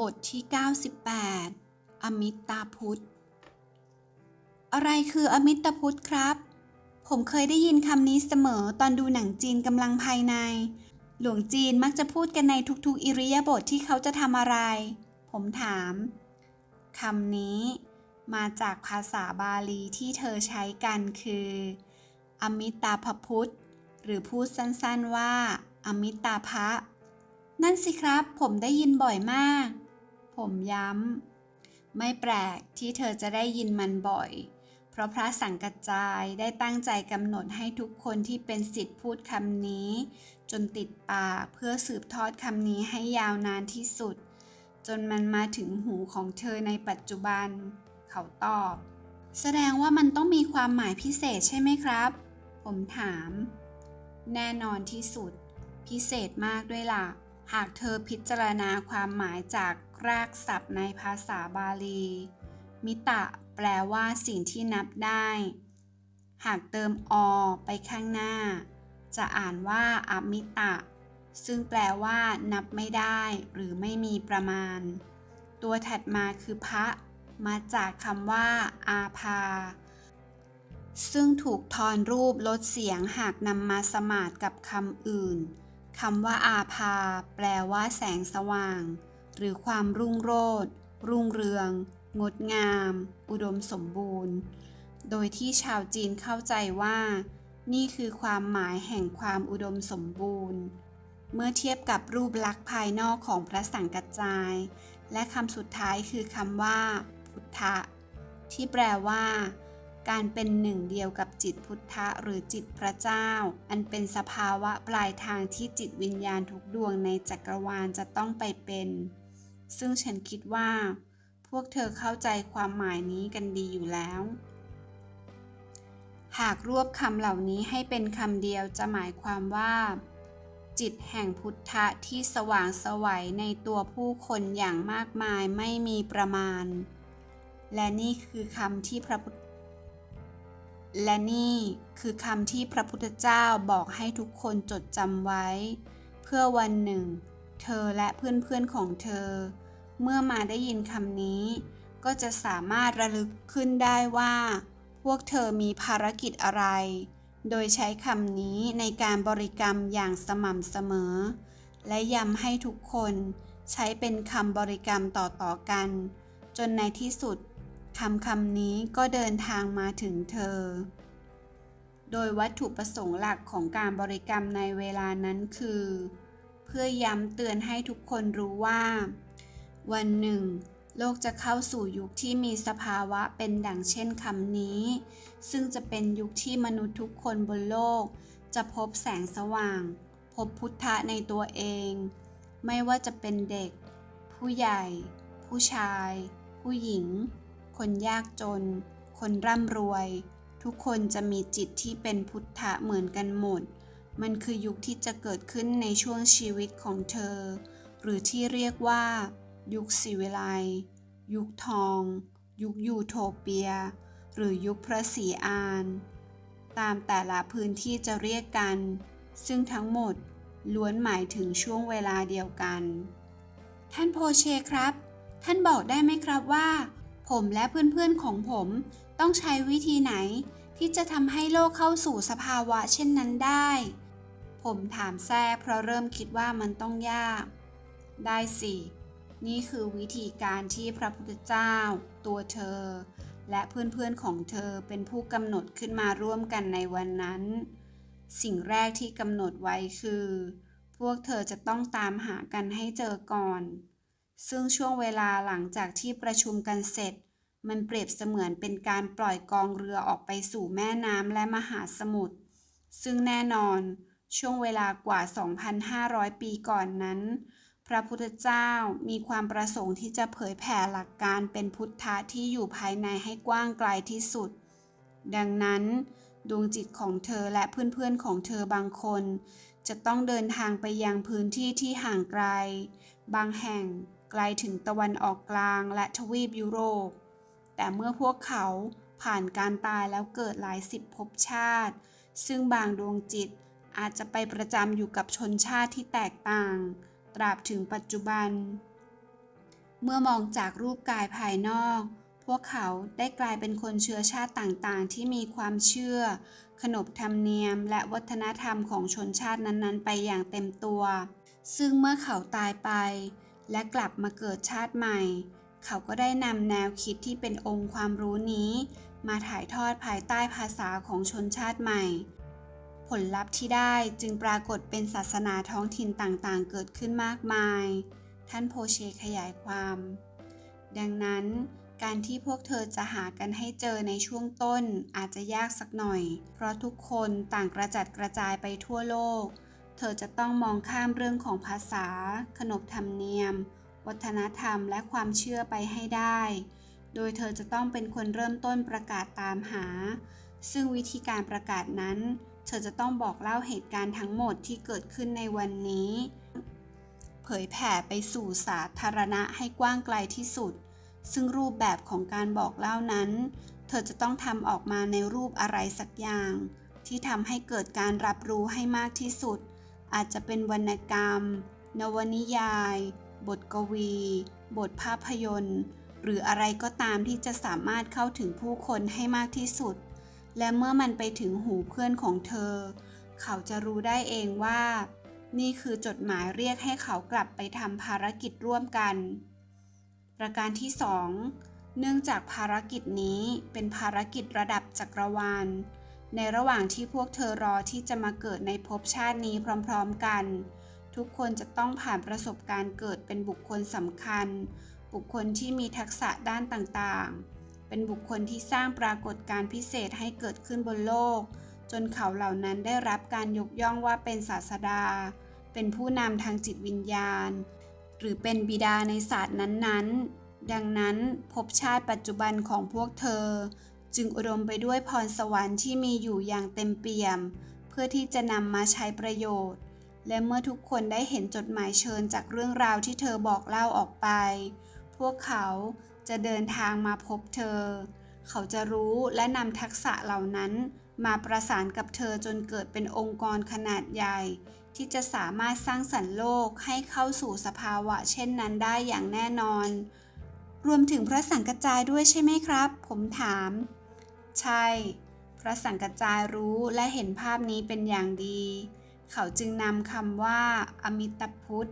บทที่ 98 อมิตาพุทธ อะไรคืออมิตาพุทธครับ ผมเคยได้ยินคำนี้เสมอตอนดูหนังจีนกำลังภายใน หลวงจีนมักจะพูดกันในทุกๆ อิริยาบถทที่เขาจะทำอะไร ผมถามคำนี้ มาจากภาษาบาลีที่เธอใช้กันคือ อมิตาภพุทธ หรือพูดสั้นๆว่า อมิตาภะนั่นสิครับ ผมได้ยินบ่อยมาก ผมย้ำ ไม่แปลกที่เธอจะได้ยินมันบ่อย เพราะพระสังกัจจายได้ตั้งใจกำหนดให้ทุกคนที่เป็นสิทธิ์พูดคำนี้ จนติดปากเพื่อสืบทอดคำนี้ให้ยาวนานที่สุด จนมันมาถึงหูของเธอในปัจจุบัน เขาตอบ แสดงว่ามันต้องมีความหมายพิเศษใช่ไหมครับ ผมถาม แน่นอนที่สุด พิเศษมากด้วยล่ะหากเธอพิจารณาความหมายจาก รากศัพท์ในภาษาบาลี มิตะ แปลว่าสิ่งที่นับได้ หากเติมอไปข้างหน้า จะอ่านว่าอมิตะ ซึ่งแปลว่า นับไม่ได้ หรือไม่มีประมาณ ตัวถัดมาคือพระ มาจากคำว่า อาภา ซึ่งถูกทอนรูปลดเสียงหากนำมาสมาทกับคำอื่นคำว่าอาภา แปลว่าแสงสว่าง หรือความรุ่งโรจน์รุ่งเรือง งดงาม อุดมสมบูรณ์ โดยที่ชาวจีนเข้าใจว่า นี่คือความหมายแห่งความอุดมสมบูรณ์ เมื่อเทียบกับรูปลักษณ์ภายนอกของพระสังกัจจาย และคำสุดท้ายคือคำว่า พุทธะ ที่แปลว่า การเป็นหนึ่งเดียวกับจิตพุทธะหรือจิตพระเจ้า อันเป็นสภาวะปลายทางที่จิตวิญญาณทุกดวงในจักรวาลจะต้องไปเป็น ซึ่งฉันคิดว่า พวกเธอเข้าใจความหมายนี้กันดีอยู่แล้ว หากรวบคำเหล่านี้ให้เป็นคำเดียวจะหมายความว่า จิตแห่งพุทธะที่สว่างไสวัยในตัวผู้คนอย่างมากมายไม่มีประมาณ และนี่คือคำที่พระพุทธและนี่คือคำที่พระพุทธเจ้าบอกให้ทุกคนจดจำไว้ เพื่อวันหนึ่ง เธอและเพื่อนๆของเธอ เมื่อมาได้ยินคำนี้ ก็จะสามารถระลึกขึ้นได้ว่า พวกเธอมีภารกิจอะไร โดยใช้คำนี้ในการบริกรรมอย่างสม่ำเสมอ และย้ำให้ทุกคนใช้เป็นคำบริกรรมต่อๆกัน จนในที่สุดคำคำนี้ก็เดินทางมาถึงเธอ โดยวัตถุประสงค์หลักของการบริกรรมในเวลานั้นคือ เพื่อย้ำเตือนให้ทุกคนรู้ว่า วันหนึ่ง โลกจะเข้าสู่ยุคที่มีสภาวะเป็นดังเช่นคำนี้ ซึ่งจะเป็นยุคที่มนุษย์ทุกคนบนโลก จะพบแสงสว่าง พบพุทธะในตัวเอง ไม่ว่าจะเป็นเด็ก ผู้ใหญ่ ผู้ชาย ผู้หญิง คนยากจน คนร่ำรวย ทุกคนจะมีจิตที่เป็นพุทธะเหมือนกันหมด มันคือยุคที่จะเกิดขึ้นในช่วงชีวิตของเธอ หรือที่เรียกว่า ยุคศิวิไลยุคทอง ยุคยูโทเปีย หรือยุคพระศรีอาน ตามแต่ละพื้นที่จะเรียกกัน ซึ่งทั้งหมดล้วนหมายถึงช่วงเวลาเดียวกัน ท่านโพเชครับ ท่านบอกได้ไหมครับว่า ผมและเพื่อนๆของผมต้องใช้วิธีไหนที่จะทำให้โลกเข้าสู่สภาวะเช่นนั้นได้ ผมถามแทรกเพราะเริ่มคิดว่ามันต้องยาก ได้สิ นี่คือวิธีการที่พระพุทธเจ้า ตัวเธอ และเพื่อนๆของเธอเป็นผู้กำหนดขึ้นมาร่วมกันในวันนั้น สิ่งแรกที่กำหนดไว้คือ พวกเธอจะต้องตามหากันให้เจอก่อน ซึ่งช่วงเวลาหลังจากที่ประชุมกันเสร็จ มันเปรียบเสมือนเป็นการปล่อยกองเรือออกไปสู่แม่น้ำและมหาสมุทร ซึ่งแน่นอน ช่วงเวลากว่า 2,500 ปีก่อนนั้น พระพุทธเจ้ามีความประสงค์ที่จะเผยแผ่หลักการเป็นพุทธะที่อยู่ภายในให้กว้างไกลที่สุด ดังนั้นดวงจิตของเธอและเพื่อนๆของเธอบางคน จะต้องเดินทางไปยังพื้นที่ที่ห่างไกล บางแห่งไกลถึงตะวันออกกลางและทวีปยุโรป แต่เมื่อพวกเขาผ่านการตายแล้วเกิดหลายสิบภพชาติ ซึ่งบางดวงจิตอาจจะไปประจำอยู่กับชนชาติที่แตกต่าง ตราบถึงปัจจุบัน เมื่อมองจากรูปกายภายนอก พวกเขาได้กลายเป็นคนเชื้อชาติต่างๆ ที่มีความเชื่อ ขนบธรรมเนียม และวัฒนธรรมของชนชาตินั้นๆ ไปอย่างเต็มตัว ซึ่งเมื่อเขาตายไป และกลับมาเกิดชาติใหม่ เขาก็ได้นำแนวคิดที่เป็นองค์ความรู้นี้ มาถ่ายทอดภายใต้ภาษาของชนชาติใหม่ ลลัพธ์ที่ได้จึงปรากฏเป็นศาสนาท้องถิ่นต่างๆ เกิดขึ้นมากมาย ท่านโพเชขยายความ ดังนั้น การที่พวกเธอจะหากันให้เจอในช่วงต้นอาจจะยากสักหน่อย เพราะทุกคนต่างกระจัดกระจายไปทั่วโลก เธอจะต้องมองข้ามเรื่องของภาษา ขนบธรรมเนียม วัฒนธรรมและความเชื่อไปให้ได้ โดยเธอจะต้องเป็นคนเริ่มต้นประกาศตามหา ซึ่งวิธีการประกาศนั้น เธอจะต้องบอกเล่าเหตุการณ์ทั้งหมดที่เกิดขึ้นในวันนี้ เผยแผ่ไปสู่สาธารณะให้กว้างไกลที่สุด ซึ่งรูปแบบของการบอกเล่านั้น เธอจะต้องทำออกมาในรูปอะไรสักอย่าง ที่ทำให้เกิดการรับรู้ให้มากที่สุด อาจจะเป็นวรรณกรรม นวนิยาย บทกวี บทภาพยนตร์ หรืออะไรก็ตามที่จะสามารถเข้าถึงผู้คนให้มากที่สุด และเมื่อมันไปถึงหูเพื่อนของเธอ เขาจะรู้ได้เองว่า นี่คือจดหมายเรียกให้เขากลับไปทำภารกิจร่วมกัน ประการที่2เนื่องจากภารกิจนี้เป็นภารกิจระดับจักรวาล ในระหว่างที่พวกเธอรอที่จะมาเกิดในภพชาตินี้พร้อมๆกัน ทุกคนจะต้องผ่านประสบการณ์เกิดเป็นบุคคลสำคัญ บุคคลที่มีทักษะด้านต่างๆ เป็นบุคคลที่สร้างปรากฏการณ์พิเศษให้เกิดขึ้นบนโลก จนเขาเหล่านั้นได้รับการยกย่องว่าเป็นศาสดา เป็นผู้นำทางจิตวิญญาณ หรือเป็นบิดาในศาสตร์นั้นๆ ดังนั้นภพชาติปัจจุบันของพวกเธอ จึงอุดมไปด้วยพรสวรรค์ที่มีอยู่อย่างเต็มเปี่ยม เพื่อที่จะนำมาใช้ประโยชน์ และเมื่อทุกคนได้เห็นจดหมายเชิญจากเรื่องราวที่เธอบอกเล่าออกไป พวกเขา จะเดินทางมาพบเธอ เขาจะรู้และนำทักษะเหล่านั้นมาประสานกับเธอจนเกิดเป็นองค์กรขนาดใหญ่ ที่จะสามารถสร้างสรรค์โลกให้เข้าสู่สภาวะเช่นนั้นได้อย่างแน่นอน รวมถึงพระสังกัจจายด้วยใช่ไหมครับ ผมถาม ใช่ พระสังกัจจายรู้และเห็นภาพนี้เป็นอย่างดี เขาจึงนำคำว่า อมิตพุทธ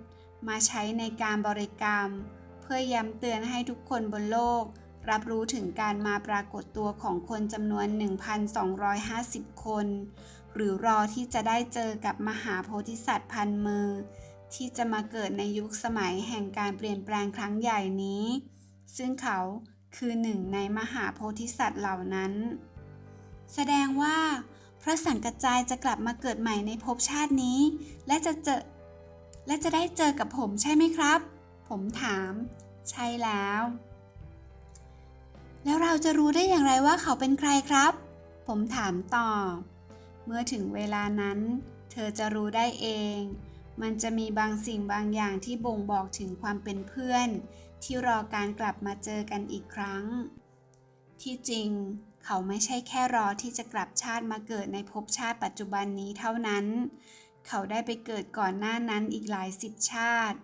มาใช้ในการบริกรรมเพื่อย้ำเตือนให้ทุกคนบนโลก รับรู้ถึงการมาปรากฏตัวของคนจำนวน 1,250 คน หรือรอที่จะได้เจอกับมหาโพธิสัตว์พันมือ ที่จะมาเกิดในยุคสมัยแห่งการเปลี่ยนแปลงครั้งใหญ่นี้ ซึ่งเขาคือหนึ่งในมหาโพธิสัตว์เหล่านั้น แสดงว่า พระสังกัจจายจะกลับมาเกิดใหม่ในภพชาตินี้ และจะเจอและจะได้เจอกับผมใช่ไหมครับ ผมถาม ใช่แล้ว แล้วเราจะรู้ได้อย่างไรว่าเขาเป็นใครครับ ผมถามต่อ เมื่อถึงเวลานั้น เธอจะรู้ได้เอง มันจะมีบางสิ่งบางอย่างที่บ่งบอกถึงความเป็นเพื่อน ที่รอการกลับมาเจอกันอีกครั้ง ที่จริงเขาไม่ใช่แค่รอที่จะกลับชาติมาเกิดในภพชาติปัจจุบันนี้เท่านั้น เขาได้ไปเกิดก่อนหน้านั้นอีกหลายสิบชาติ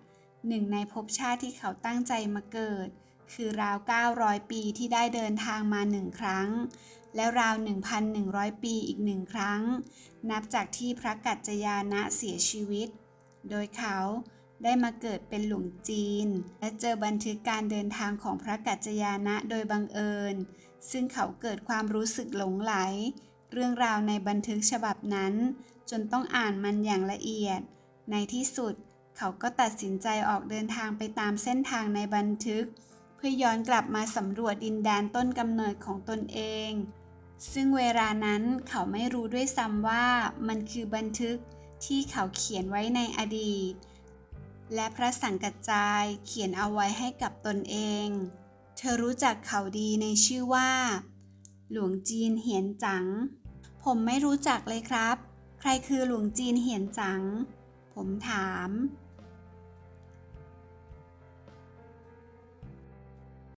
หนึ่งในภพชาติที่เขาตั้งใจมาเกิด คือราว 900 ปีที่ได้เดินทางมาหนึ่งครั้ง และราว 1,100 ปีอีกหนึ่งครั้ง นับจากที่พระกัจจยานะเสียชีวิต โดยเขาได้มาเกิดเป็นหลวงจีน และเจอบันทึกการเดินทางของพระกัจจยานะโดยบังเอิญ ซึ่งเขาเกิดความรู้สึกหลงไหล เรื่องราวในบันทึกฉบับนั้น จนต้องอ่านมันอย่างละเอียด ในที่สุด เขาก็ตัดสินใจออกเดินทางไปตามเส้นทางในบันทึก เพื่อย้อนกลับมาสำรวจดินแดนต้นกำเนิดของตนเอง ซึ่งเวลานั้นเขาไม่รู้ด้วยซ้ำว่ามันคือบันทึกที่เขาเขียนไว้ในอดีต และพระสังกัจจายเขียนเอาไว้ให้กับตนเอง เธอรู้จักเขาดีในชื่อว่า หลวงจีนเหียนจัง ผมไม่รู้จักเลยครับ ใครคือหลวงจีนเหียนจัง ผมถาม